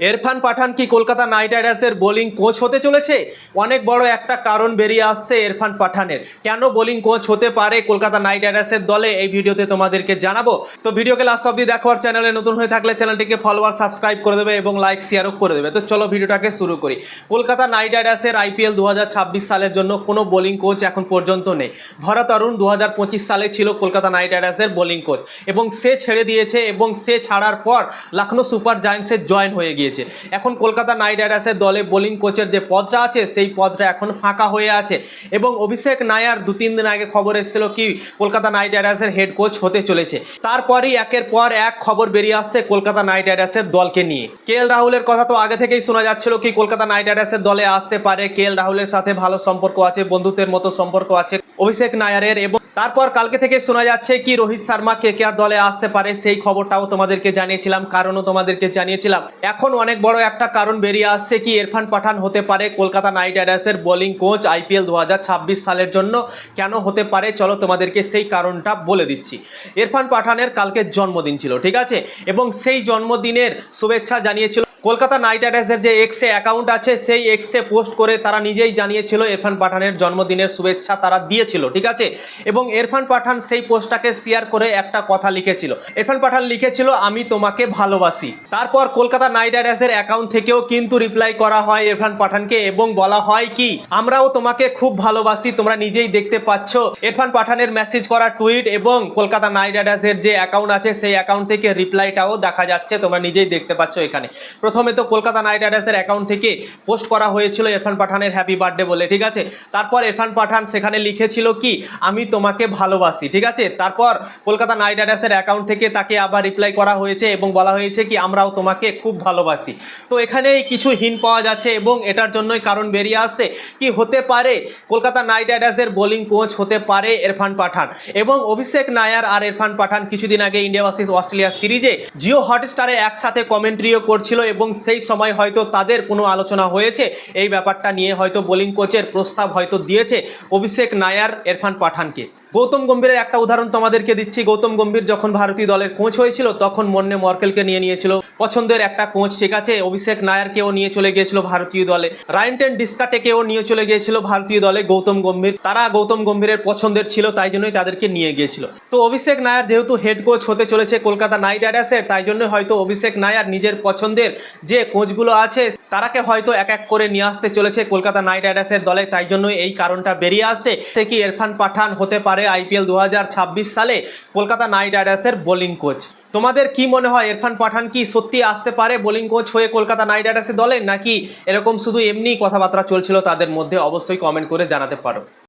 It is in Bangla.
এরফান পাঠান কি কলকাতা নাইট রাইডার্সের বোলিং কোচ হতে চলেছে? অনেক বড় একটা কারণ বেরিয়ে আসছে এরফান পাঠানের। কেন বোলিং কোচ হতে পারে কলকাতা নাইট রাইডার্সের দলে? এই ভিডিওতে তোমাদেরকে জানাব। তো ভিডিওকে লাস্ট অব্দি দেখো আর চ্যানেলে নতুন হয়ে থাকলে চ্যানেলটিকে ফলোয়ার সাবস্ক্রাইব করে দেবে এবং লাইক শেয়ারও করে দেবে। তো চলো ভিডিওটাকে শুরু করি। কলকাতা নাইট রাইডার্সের আইপিএল দু হাজার ছাব্বিশ সালের জন্য কোনো বোলিং কোচ এখন পর্যন্ত নেই। ভরত অরুণ দু হাজার পঁচিশ সালে ছিল কলকাতা নাইট রাইডার্সের বোলিং কোচ এবং সে ছেড়ে দিয়েছে এবং সে ছাড়ার পর লখনৌ সুপার জায়ান্টসে জয়েন হয়ে গিয়েছে। এখন কলকাতা নাইট রাইডার্সের দলে বোলিং কোচের যে পদটা আছে, সেই পদটা এখন ফাঁকা হয়ে আছে। এবং অভিষেক নায়ার দু তিন দিন আগে খবর এসেছিল কি, কলকাতা নাইট রাইডার্সের হেড কোচ হতে চলেছে। তারপরই একের পর এক খবর বেরিয়ে আসছে কলকাতা নাইট রাইডার্সের দলকে নিয়ে। কে এল রাহুলের কথা তো আগে থেকেই শোনা যাচ্ছিল কি, কলকাতা নাইট রাইডার্সের দলে আসতে পারে। কে এল রাহুলের সাথে ভালো সম্পর্ক আছে, বন্ধুত্বের মতো সম্পর্ক আছে। অভিষেক নায়ারের এবং তারপর কালকে থেকে শোনা যাচ্ছে কি রোহিত শর্মা কে কে আর দলে আসতে পারে সেই খবরটাও তোমাদেরকে জানিয়েছিলাম, কারণও তোমাদেরকে জানিয়েছিলাম। এখন অনেক বড় একটা কারণ বেরিয়ে আসছে কি এরফান পাঠান হতে পারে কলকাতা নাইট রাইডার্সের বোলিং কোচ আইপিএল দু হাজার ছাব্বিশ সালের জন্য। কেন হতে পারে? চলো তোমাদেরকে সেই কারণটা বলে দিচ্ছি। এরফান পাঠানের কালকে জন্মদিন ছিল, ঠিক আছে? এবং সেই জন্মদিনের শুভেচ্ছা জানিয়েছিল কলকাতা নাইট রাইডার্সের যে এক্সে অ্যাকাউন্ট আছে, সেই এক্সে পোস্ট করে তারা নিজেই জানিয়েছিল ইরফান পাঠানের জন্মদিনের শুভেচ্ছা তারা দিয়েছিল, ঠিক আছে? এবং ইরফান পাঠান সেই পোস্টটাকে শেয়ার করে একটা কথা লিখেছিল। ইরফান পাঠান লিখেছিল, আমি তোমাকে ভালোবাসি। তারপর কলকাতা নাইট রাইডার্সের অ্যাকাউন্ট থেকেও কিন্তু রিপ্লাই করা হয় ইরফান পাঠানকে এবং বলা হয় কি, আমরাও তোমাকে খুব ভালোবাসি, তোমরা নিজেই দেখতে পাচ্ছ। ইরফান পাঠানের মেসেজ করা টুইট এবং কলকাতা নাইট রাইডার্সের যে অ্যাকাউন্ট আছে, সেই অ্যাকাউন্ট থেকে রিপ্লাইটাও দেখা যাচ্ছে, তোমরা নিজেই দেখতে পাচ্ছ এখানে। প্রথমে তো কলকাতা নাইট রাইডার্সের অ্যাকাউন্ট থেকে পোস্ট করা হয়েছিল ইরফান পাঠানের হ্যাপি বার্থডে বলে, ঠিক আছে? তারপর ইরফান পাঠান সেখানে লিখেছিল কি, আমি তোমাকে ভালোবাসি ঠিক আছে? তারপর কলকাতা নাইট রাইডার্সের অ্যাকাউন্ট থেকে তাকে আবার রিপ্লাই করা হয়েছে এবং বলা হয়েছে কি, আমরাও তোমাকে খুব ভালোবাসি তো এখানেই কিছু হিন পাওয়া যাচ্ছে এবং এটার জন্যই কারণ বেরিয়ে আসছে কি, হতে পারে কলকাতা নাইট রাইডার্সের বোলিং কোচ হতে পারে ইরফান পাঠান এবং অভিষেক নায়ার আর ইরফান পাঠান কিছুদিন আগে ইন্ডিয়া ভার্সেস অস্ট্রেলিয়া সিরিজে জিও হটস্টারে একসাথে কমেন্ট্রিও করছিল এবং সেই সময় হয়তো তাদের কোনো আলোচনা হয়েছে। এই ব্যাপারটা নিয়ে হয়তো বোলিং কোচের প্রস্তাব হয়তো দিয়েছে। অভিষেক নায়ার, এরফান পাঠানকে। গৌতম গম্ভীরের একটা উদাহরণ তোমাদেরকে দিচ্ছি। গৌতম গম্ভীর যখন ভারতীয় দলের কোচ হয়েছিল, তখন মন্নে মর্কেলকে নিয়ে নিয়েছিল। পছন্দের একটা কোচ, ঠিক আছে? অভিষেক নায়ারকেও নিয়ে চলে গিয়েছিল ভারতীয় দলে। রায়ন্টেন ডিসকাটেকেও নিয়ে চলে গিয়েছিল ভারতীয় দলে গৌতম গম্ভীর। তারা গৌতম গম্ভীরের পছন্দের ছিল, তাই জন্যই তাদেরকে নিয়ে গিয়েছিল। তো অভিষেক নায়ার যেহেতু হেড কোচ হতে চলেছে কলকাতা নাইট রাইডার্সের তাই জন্য হয়তো অভিষেক নায়ার নিজের পছন্দের যে কোচগুলো আছে, তারাকে হয়তো এক এক করে নিয়ে আসতে চলেছে কলকাতা নাইট রাইডার্সের দলে। তাই জন্যই এই কারণটা বেরিয়ে আসছে। সে কি ইরফান পাঠান হতে পারে? আইপিএল দু হাজার ছাব্বিশ সালে কলকাতা নাইট রাইডার্সের বোলিং কোচ। তোমাদের কি মনে হয়, ইরফান পাঠান কি সত্যি আসতে পারে বোলিং কোচ হয়ে কলকাতা নাইট রাইডার্সের দলে, নাকি এরকম শুধু এমনি কথাবার্তা চলছিল তাদের মধ্যে? অবশ্যই কমেন্ট করে জানাতে পারো।